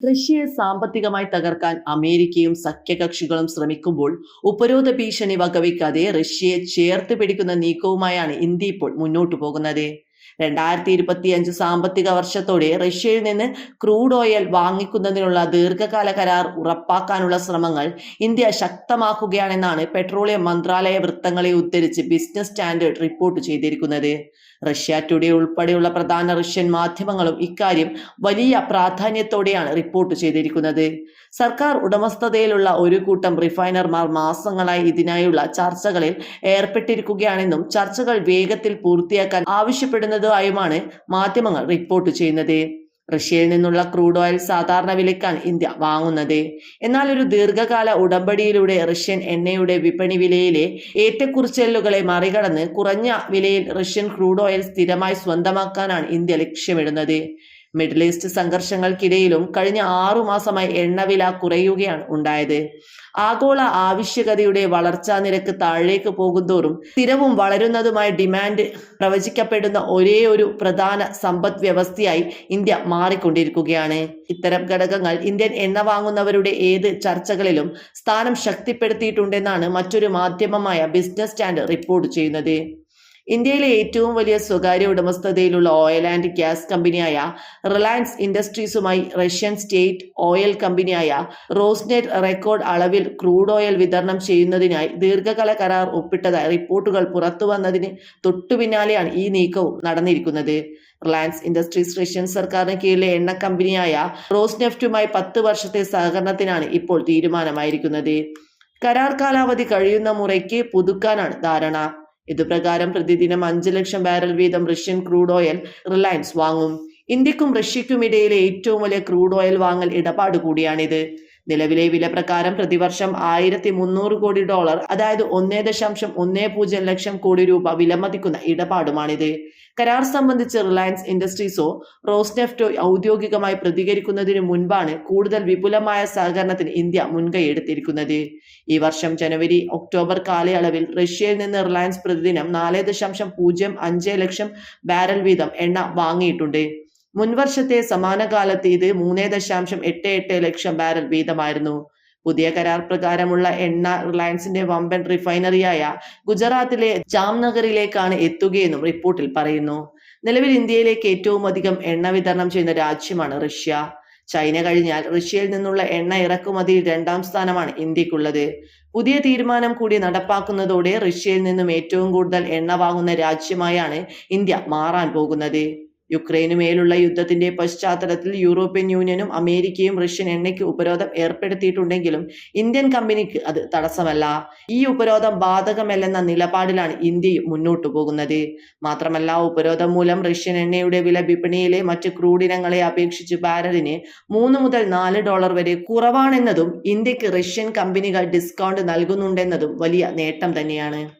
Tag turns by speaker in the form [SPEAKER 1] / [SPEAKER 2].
[SPEAKER 1] റഷ്യയെ സാമ്പത്തികമായി തകർക്കാൻ അമേരിക്കയും സഖ്യകക്ഷികളും ശ്രമിക്കുമ്പോൾ ഉപരോധ ഭീഷണി വകവയ്ക്കാതെ റഷ്യയെ ചേർത്ത് പിടിക്കുന്ന നീക്കവുമായാണ് ഇന്ത്യ ഇപ്പോൾ മുന്നോട്ടു പോകുന്നത്. രണ്ടായിരത്തി ഇരുപത്തിയഞ്ച് സാമ്പത്തിക വർഷത്തോടെ റഷ്യയിൽ നിന്ന് ക്രൂഡ് ഓയിൽ വാങ്ങിക്കുന്നതിനുള്ള ദീർഘകാല കരാർ ഉറപ്പാക്കാനുള്ള ശ്രമങ്ങൾ ഇന്ത്യ ശക്തമാക്കുകയാണെന്നാണ് പെട്രോളിയം മന്ത്രാലയ വൃത്തങ്ങളെ ഉദ്ധരിച്ച് ബിസിനസ് സ്റ്റാൻഡേർഡ് റിപ്പോർട്ട് ചെയ്തിരിക്കുന്നത്. റഷ്യ ടുഡേ ഉൾപ്പെടെയുള്ള പ്രധാന റഷ്യൻ മാധ്യമങ്ങളും ഇക്കാര്യം വലിയ പ്രാധാന്യത്തോടെയാണ് റിപ്പോർട്ട് ചെയ്തിരിക്കുന്നത്. സർക്കാർ ഉടമസ്ഥതയിലുള്ള ഒരു കൂട്ടം റിഫൈനർമാർ മാസങ്ങളായി ഇതിനായുള്ള ചർച്ചകളിൽ ഏർപ്പെട്ടിരിക്കുകയാണെന്നും ചർച്ചകൾ വേഗത്തിൽ പൂർത്തിയാക്കാൻ ആവശ്യപ്പെടുന്നതായുമാണ് മാധ്യമങ്ങൾ റിപ്പോർട്ട് ചെയ്യുന്നത്. റഷ്യയിൽ നിന്നുള്ള ക്രൂഡ് ഓയിൽ സാധാരണ വിലയ്ക്കാണ് ഇന്ത്യ വാങ്ങുന്നത്. എന്നാൽ ഒരു ദീർഘകാല ഉടമ്പടിയിലൂടെ റഷ്യൻ എണ്ണയുടെ വിപണി വിലയിലെ ഏറ്റക്കുറിച്ചലുകളെ മറികടന്ന് കുറഞ്ഞ വിലയിൽ റഷ്യൻ ക്രൂഡ് ഓയിൽ സ്ഥിരമായി സ്വന്തമാക്കാനാണ് ഇന്ത്യ ലക്ഷ്യമിടുന്നത്. മിഡിൽ ഈസ്റ്റ് സംഘർഷങ്ങൾക്കിടയിലും കഴിഞ്ഞ ആറു മാസമായി എണ്ണവില കുറയുകയാണ് ഉണ്ടായത്. ആഗോള ആവശ്യകതയുടെ വളർച്ചാ നിരക്ക് താഴേക്ക് പോകുന്തോറും സ്ഥിരവും വളരുന്നതുമായ ഡിമാൻഡ് പ്രവചിക്കപ്പെടുന്ന ഒരേ ഒരു പ്രധാന സമ്പദ് വ്യവസ്ഥയായി ഇന്ത്യ മാറിക്കൊണ്ടിരിക്കുകയാണ്. ഇത്തരം ഘടകങ്ങൾ ഇന്ത്യൻ എണ്ണ വാങ്ങുന്നവരുടെ ഏത് ചർച്ചകളിലും സ്ഥാനം ശക്തിപ്പെടുത്തിയിട്ടുണ്ടെന്നാണ് മറ്റൊരു മാധ്യമമായ ബിസിനസ് സ്റ്റാൻഡ് റിപ്പോർട്ട് ചെയ്യുന്നത്. ഇന്ത്യയിലെ ഏറ്റവും വലിയ സ്വകാര്യ ഉടമസ്ഥതയിലുള്ള ഓയിൽ ആൻഡ് ഗ്യാസ് കമ്പനിയായ റിലയൻസ് ഇൻഡസ്ട്രീസുമായി റഷ്യൻ സ്റ്റേറ്റ് ഓയിൽ കമ്പനിയായ റോസ്നെറ്റ് റെക്കോർഡ് അളവിൽ ക്രൂഡ് ഓയിൽ വിതരണം ചെയ്യുന്നതിനായി ദീർഘകാല കരാർ ഒപ്പിട്ടതായി റിപ്പോർട്ടുകൾ പുറത്തു വന്നതിന് തൊട്ടു പിന്നാലെയാണ് ഈ നീക്കവും നടന്നിരിക്കുന്നത്. റിലയൻസ് ഇൻഡസ്ട്രീസ് റഷ്യൻ സർക്കാരിന് കീഴിലെ എണ്ണ കമ്പനിയായ റോസ്നെഫ്റ്റുമായി പത്ത് വർഷത്തെ സഹകരണത്തിനാണ് ഇപ്പോൾ തീരുമാനമായിരിക്കുന്നത്. കരാർ കാലാവധി കഴിയുന്ന മുറയ്ക്ക് പുതുക്കാനാണ് ധാരണ. ഇതുപ്രകാരം പ്രതിദിനം അഞ്ച് ലക്ഷം ബാരൽ വീതം റഷ്യൻ ക്രൂഡ് ഓയിൽ റിലയൻസ് വാങ്ങും. ഇന്ത്യക്കും റഷ്യക്കും ഇടയിലെ ഏറ്റവും വലിയ ക്രൂഡ് ഓയിൽ വാങ്ങൽ ഇടപാട് കൂടിയാണിത്. നിലവിലെ വില പ്രകാരം പ്രതിവർഷം ആയിരത്തി മുന്നൂറ് കോടി ഡോളർ അതായത് ഒന്നേ ദശാംശം ഒന്നേ പൂജ്യം ലക്ഷം കോടി രൂപ വിലമതിക്കുന്ന ഇടപാടുമാണിത്. കരാർ സംബന്ധിച്ച് റിലയൻസ് ഇൻഡസ്ട്രീസോ റോസ്നെഫ്റ്റോ ഔദ്യോഗികമായി പ്രതികരിക്കുന്നതിന് മുൻപാണ് കൂടുതൽ വിപുലമായ സഹകരണത്തിന് ഇന്ത്യ മുൻകൈയെടുത്തിരിക്കുന്നത് ഈ വർഷം ജനുവരി ഒക്ടോബർ കാലയളവിൽ റഷ്യയിൽ നിന്ന് റിലയൻസ് പ്രതിദിനം നാല് ദശാംശം പൂജ്യം അഞ്ച് ലക്ഷം ബാരൽ വീതം എണ്ണ വാങ്ങിയിട്ടുണ്ട്. മുൻവർഷത്തെ സമാന കാലത്ത് ഇത് മൂന്ന് ദശാംശം എട്ട് എട്ട് ലക്ഷം ബാരൽ വീതമായിരുന്നു. പുതിയ കരാർ പ്രകാരമുള്ള എണ്ണ റിലയൻസിന്റെ വമ്പൻ റിഫൈനറിയായ ഗുജറാത്തിലെ ജാംനഗറിലേക്കാണ് എത്തുകയെന്നും റിപ്പോർട്ടിൽ പറയുന്നു. നിലവിൽ ഇന്ത്യയിലേക്ക് ഏറ്റവും അധികം എണ്ണ വിതരണം ചെയ്യുന്ന രാജ്യമാണ് റഷ്യ. ചൈന കഴിഞ്ഞാൽ റഷ്യയിൽ നിന്നുള്ള എണ്ണ ഇറക്കുമതിയിൽ രണ്ടാം സ്ഥാനമാണ് ഇന്ത്യക്കുള്ളത്. പുതിയ തീരുമാനം കൂടി നടപ്പാക്കുന്നതോടെ റഷ്യയിൽ നിന്നും ഏറ്റവും കൂടുതൽ എണ്ണ വാങ്ങുന്ന രാജ്യമായാണ് ഇന്ത്യ മാറാൻ പോകുന്നത്. യുക്രൈനു മേലുള്ള യുദ്ധത്തിന്റെ പശ്ചാത്തലത്തിൽ യൂറോപ്യൻ യൂണിയനും അമേരിക്കയും റഷ്യൻ എണ്ണയ്ക്ക് ഉപരോധം ഏർപ്പെടുത്തിയിട്ടുണ്ടെങ്കിലും ഇന്ത്യൻ കമ്പനിക്ക് അത് തടസ്സമല്ല. ഈ ഉപരോധം ബാധകമല്ലെന്ന നിലപാടിലാണ് ഇന്ത്യയും മുന്നോട്ടു പോകുന്നത്. മാത്രമല്ല ഉപരോധം മൂലം റഷ്യൻ എണ്ണയുടെ വില വിപണിയിലെ മറ്റ് ക്രൂഡിനങ്ങളെ അപേക്ഷിച്ച് ബാരലിന് മൂന്ന് മുതൽ നാല് ഡോളർ വരെ കുറവാണെന്നതും ഇന്ത്യയ്ക്ക് റഷ്യൻ കമ്പനികൾ ഡിസ്കൗണ്ട് നൽകുന്നുണ്ടെന്നതും വലിയ നേട്ടം തന്നെയാണ്.